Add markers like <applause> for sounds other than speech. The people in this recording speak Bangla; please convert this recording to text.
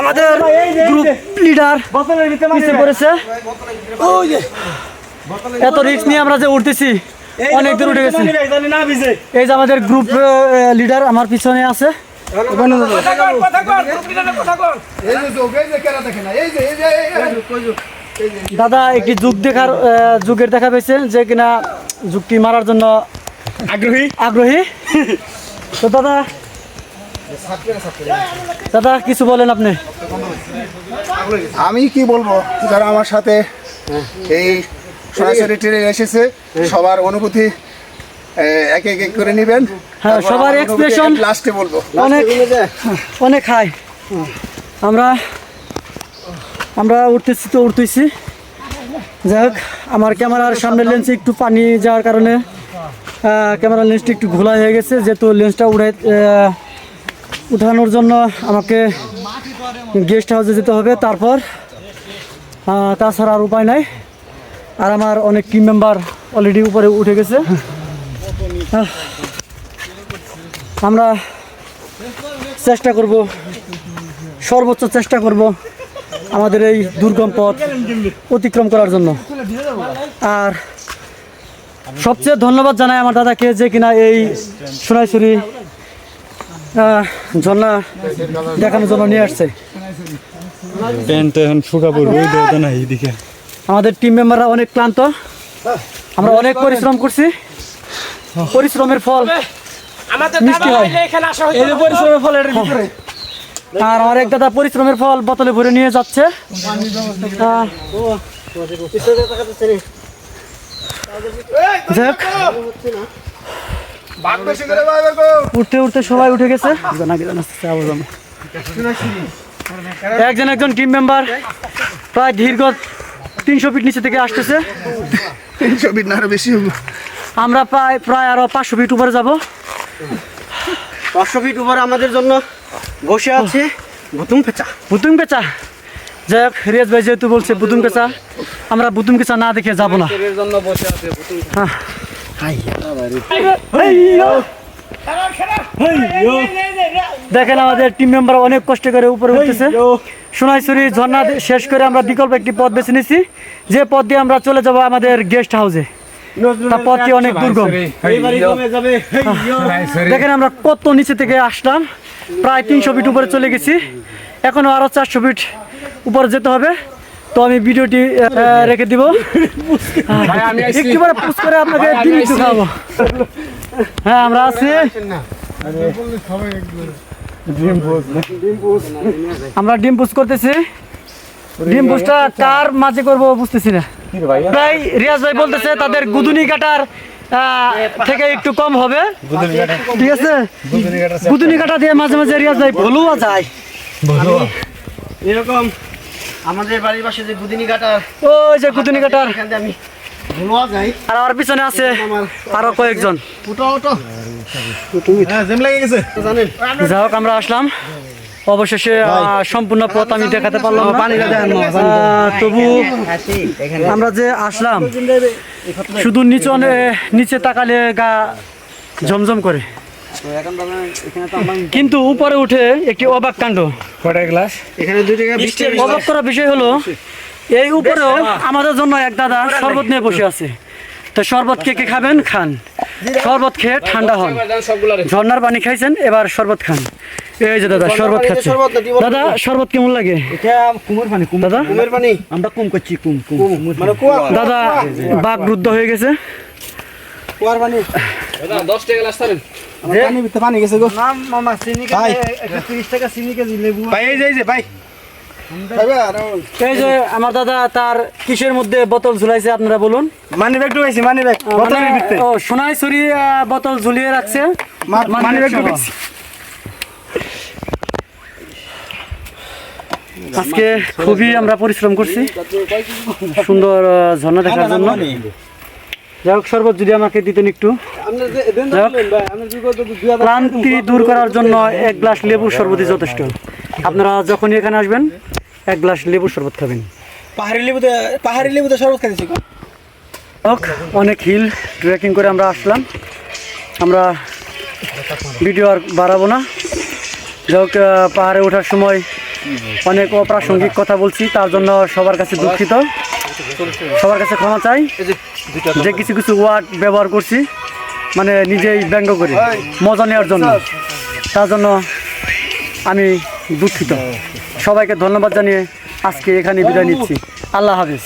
আমাদের গ্রুপ লিডার পিছিয়ে পড়েছে। এত রিস্ক নিয়ে আমরা যে উঠতেছি অনেক দূর উঠে গেছি। এই যে আমাদের গ্রুপ লিডার আমার পিছনে আছে। দাদা একটি যুগ দেখার যুগের দেখা পেয়েছেন যে কিনা যুগটি মারার জন্য আগ্রহী? আগ্রহী। তো দাদা দাদা কিছু বলেন আপনি। আমি কি বলব যারা আমার সাথে এই সরাসরি ট্রেনে এসেছে সবার অনুভূতি এক এক করে নেবেন। হ্যাঁ, সবার expression- লাস্টে বলব। অনেক অনেক হাই আমরা আমরা উঠতেছি তো উঠতেছি। যাই হোক আমার ক্যামেরার সামনে লেন্সে একটু পানি যাওয়ার কারণে ক্যামেরার লেন্সটা একটু ঘোলা হয়ে গেছে যেহেতু লেন্সটা উড়াই আহ, উঠানোর জন্য আমাকে গেস্ট হাউসে যেতে হবে, তারপর তাছাড়া আর উপায় নাই। আর আমার অনেক টিম মেম্বার অলরেডি উপরে উঠে গেছে। আমরা চেষ্টা করব, সর্বোচ্চ চেষ্টা করব আমাদের এই দুর্গম পথ অতিক্রম করার জন্য। আর সবচেয়ে ধন্যবাদ জানাই আমার দাদাকে যে কিনা এই সোনাইছড়ি ঝর্ণা দেখানোর জন্য নিয়ে আসছে। প্যান্ট তো এখন শুকাবো রোদ হতো না এইদিকে। আমাদের টিম মেম্বাররা অনেক ক্লান্ত। আমরা অনেক পরিশ্রম করছি। পরিশ্রমের ফল মিষ্টি হয়। পরিশ্রমের ফলে এটার ভিতরে। আর অনেক দাদা পরিশ্রমের ফল বোতলে ভরে নিয়ে যাচ্ছে। যাক, উঠতে উঠতে সবাই উঠে গেছে। একজন একজন টিম মেম্বার প্রায় দীর্ঘ তিনশো ফিট নিচে থেকে আসতেছে। তিনশো ফিট না আরও বেশি হবে। আমরা প্রায় প্রায় আরও পাঁচশো ফিট উপরে যাব। পাঁচশো ফিট উপরে আমাদের জন্য বসে আছে ভুতুম পেঁচা। বুতুম পেঁচা। যাই হোক রিয়াজ ভাই যেহেতু বলছে বুতুম পেঁচা আমরা বুতুম পেঁচা না দেখে যাব না। এর জন্য বসে আছে ভুতুম দেখেন আমাদের টিম মেম্বার অনেক কষ্ট করে উপরে উঠতেছে। সোনাইছড়ি ঝর্ণা শেষ করে আমরা বিকল্প একটি পথ বেছে নিয়েছি যে পথ দিয়ে আমরা চলে যাব আমাদের গেস্ট হাউসে পথটি অনেক দুর্গম। <laughs> দেখেন আমরা কত নিচে থেকে আসলাম। প্রায় তিনশো ফিট উপরে চলে গেছি। এখনও আরও চারশো ফিট উপরে যেতে হবে। তো আমি ভিডিওটি রেখে দিব। একটু পরে পুশ করে আপনাকে ডিম একটু হ্যাঁ আমরা আছি। আমরা ডিম পুষ করতেছি। ডিম পুষটা কার মাঝে করব বুঝতেছি না। প্রায় রিয়াজ ভাই বলতেছে তাদের গুদুনি কাটার থেকে একটু কম হবে। ঠিক আছে? গুদুনি কাটা দিয়ে মাঝে মাঝে রিয়াজ ভাই ভুলুয়া যায়। এরকম আমাদের বাড়ির পাশে যে গুদিনি কাটার ওই যে গুদুনি কাটার আমি যাই। আর আমার পিছনে আছে আরও কয়েকজন। ওটো ওটো জেম লেগে গেছে। জানেন যাই হোক আমরা আসলাম। অবশেষে আহ, সম্পূর্ণ পথ আমি দেখাতে পারলাম তবু আমরা যে আসলাম শুধু নিচে নিচে তাকালে গা ঝমঝম করে। কিন্তু উপরে উঠে একটি অবাক কাণ্ড। কটা গ্লাস? এখানে টাকা অবাক করার বিষয় হলো এই উপরেও আমাদের জন্য এক দাদা শরবত নিয়ে বসে আছে। তো শরবত কে কে খাবেন? খান। শরবত খেয়ে ঠান্ডা হন। ঝর্ণার পানি খাইছেন এবার শরবত খান। এই যে দাদা শরবত খাচ্ছে। দাদা শরবত কেমন লাগে? এটা কুমোর পানি কুম দাদা? আমরা কুম করছি কুম কুম। মানে দাদা বাঘ রুদ্ধ হয়ে গেছে। কুয়ার পানি। পানি ভিতরে পানি গেছে গো। নাম মামা চিনি ভাই। একটা তিরিশ টাকা চিনি কেজি লেবু ভাই এই যে ভাই। এই যে আমার দাদা তার কিসের মধ্যে বোতল ঝুলাইছে আপনারা বলুন। মানি ব্যাগ ঢুকাইছি মানি ব্যাগ। বোতলের ভিতরে। ও সোনাই ছুরি বোতল ঝুলিয়ে রাখছে। Money bag. ঢুকাইছি। আজকে খুবই আমরা পরিশ্রম করছি। সুন্দর ঝর্ণা দেখার জন্য। যাই হোক শরবত যদি আমাকে দিতেন একটু। ক্লান্তি দূর করার জন্য এক গ্লাস লেবুর শরবতই যথেষ্ট। আপনারা যখনই এখানে আসবেন এক গ্লাস লেবুর শরবত খাবেন। পাহাড়ি লেবুতে পাহাড়ি লেবুতে শরবত খাইছি অনেক হিল ট্রেকিং করে আমরা আসলাম। আমরা ভিডিও আর বাড়াবো না। যাই হোক পাহাড়ে ওঠার সময় অনেক অপ্রাসঙ্গিক কথা বলছি তার জন্য সবার কাছে দুঃখিত। সবার কাছে ক্ষমা চাই। যে কিছু কিছু ওয়ার্ড ব্যবহার করছি মানে নিজেই ব্যঙ্গ করি। মজা নেওয়ার জন্য। তার জন্য আমি দুঃখিত। সবাইকে ধন্যবাদ জানিয়ে আজকে এখানে বিদায় নিচ্ছি। আল্লাহ হাফিজ।